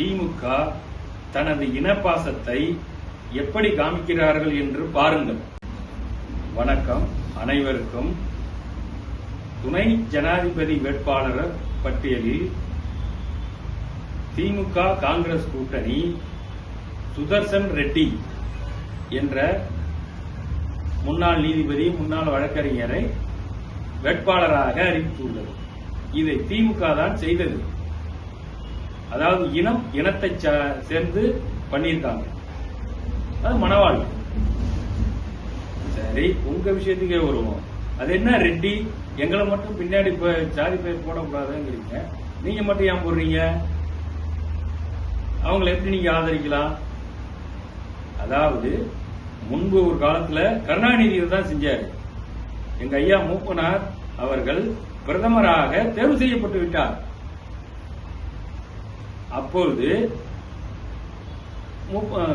திமுக தனது இனப்பாசத்தை எப்படி காமிக்கிறார்கள் என்று பாருங்கள். வணக்கம். அனைவருக்கும் துணை ஜனாதிபதி வேட்பாளர் பட்டியலில் திமுக காங்கிரஸ் கூட்டணி சுதர்சன் ரெட்டி என்ற முன்னாள் நீதிபதி முன்னாள் வழக்கறிஞரை வேட்பாளராக அறிவித்துள்ளது. இதை திமுக தான் செய்தது. அதாவது இனம் இனத்தை சேர்ந்து பண்ணியிருக்காங்க. அது மணவாழ் சரி உங்க விஷயத்துக்கே வருவோம். அது என்ன ரெட்டி? எங்களை மட்டும் பின்னாடி ஜாதி பேர் போடக்கூடாதுங்கிறீங்க. நீங்க மட்டும் ஏன் போடுறீங்க? அவங்களை எப்படி நீங்க ஆதரிக்கலாம்? அதாவது முன்பு ஒரு காலத்துல கருணாநிதி தான் செஞ்சாரு. எங்க ஐயா மூப்பனார் அவர்கள் பிரதமராக தேர்வு செய்யப்பட்டு விட்டார். அப்பொழுது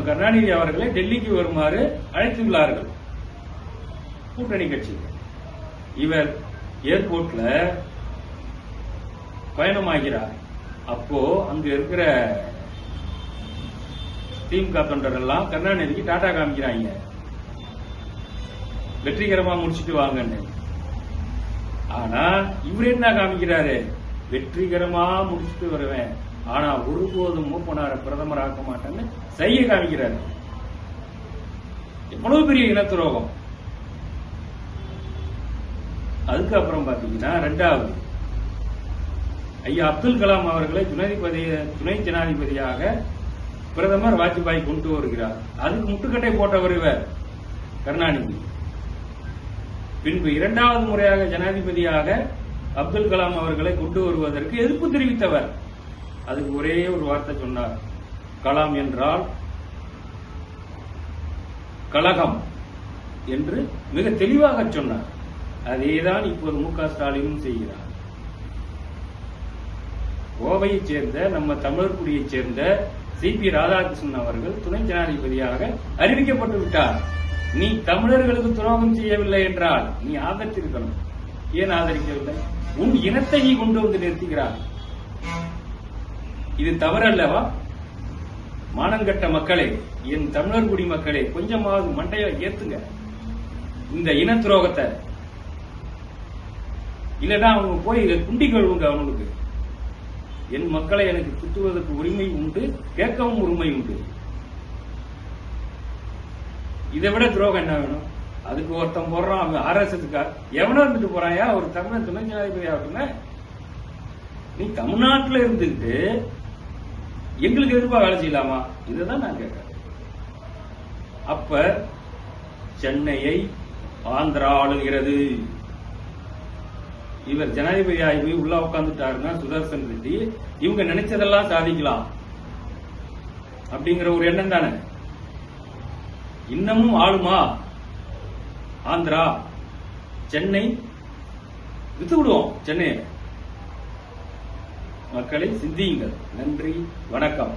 கருணாநிதி அவர்களை டெல்லிக்கு வருமாறு அழைத்துள்ளார்கள். கூட்டணி கட்சி இவர் ஏர்போர்ட்ல பயணமாகிறார். அப்போ அங்க இருக்கிற திமுக தொண்டர் எல்லாம் கருணாநிதிக்கு டாடா காமிக்கிறாங்க. வெற்றிகரமா முடிச்சிட்டு வாங்கன்னு. ஆனா இவர் என்ன காமிக்கிறாரு? வெற்றிகரமா முடிச்சிட்டு வருவேன். ஆனா ஒருபோதும் மூப்பனார பிரதமராக்க மாட்டேன்னு செய்ய காமிக்கிறாரு. எவ்வளவு பெரிய இன துரோகம் அதுக்கப்புறம் பாத்தீங்கன்னா ரெண்டாவது ஐயா அப்துல் கலாம் அவர்களை ஜனாதிபதி துணை ஜனாதிபதியாக பிரதமர் வாஜ்பாய் கொண்டு வருகிறார். அதுக்கு முட்டுக்கட்டை போட்டவர் இவர் கருணாநிதி. பின்பு இரண்டாவது முறையாக ஜனாதிபதியாக அப்துல் கலாம் அவர்களை கொண்டு வருவதற்கு எதிர்ப்பு தெரிவித்தவர். அதுக்கு ஒரே ஒரு வார்த்தை சொன்னார். கலாம் என்றால் கழகம் என்று மிக தெளிவாக சொன்னார். அதேதான் இப்போது மு க. ஸ்டாலினும் செய்கிறார். கோவையைச் சேர்ந்த நம்ம தமிழர் குடியைச் சேர்ந்த சி. பி. ராதாகிருஷ்ணன் அவர்கள் துணை ஜனாதிபதியாக அறிவிக்கப்பட்டு விட்டார். நீ தமிழர்களுக்கு துரோகம் செய்யவில்லை என்றால் நீ ஆதரித்திருக்கணும் ஏன் ஆதரிக்கவில்லை? உன் இனத்தை நீ கொண்டு வந்து நிறுத்துகிறார் இது தவறல்லவா? மானங்கட்ட மக்களே என் தமிழர் குடி மக்களே கொஞ்சமாவது மண்டைய ஏத்துங்க. இந்த இன துரோகத்தை. இல்லைன்னா அவங்க போய் குண்டி கழுவுங்க அவனுக்கு என் மக்களை எனக்கு குத்துவதற்கு உரிமை உண்டு கேட்கவும் உரிமை உண்டு. இதை விட துரோகம் என்ன வேணும்? அதுக்கு ஒருத்தன் போடுறான் அவன் ஆர்எஸ்எஸ்க்கா எவனோ இருந்துட்டு போறாயா ஒரு தமிழ் துணை ஜனாதிபதி ஆகட்டுமே நீ தமிழ்நாட்டுல இருந்துட்டு எங்களுக்கு எதிர்ப்பா வேலை செய்யலாமா? இதுதான் நான் கேட்கிறேன். அப்ப சென்னையை ஆந்திரா ஆளுகிறது இவர் ஜனாதிபதி ஆய்வு உள்ள உட்காந்துட்டாருன்னா சுதர்சன் ரெட்டி இவங்க நினைச்சதெல்லாம் சாதிக்கலாம். அப்படிங்கிற ஒரு எண்ணம் தானே. இன்னமும் ஆளுமா? ஆந்திரா. சென்னை வித்து விடுவோம் சென்னையை. மக்களை சிந்தியுங்கள். நன்றி வணக்கம்.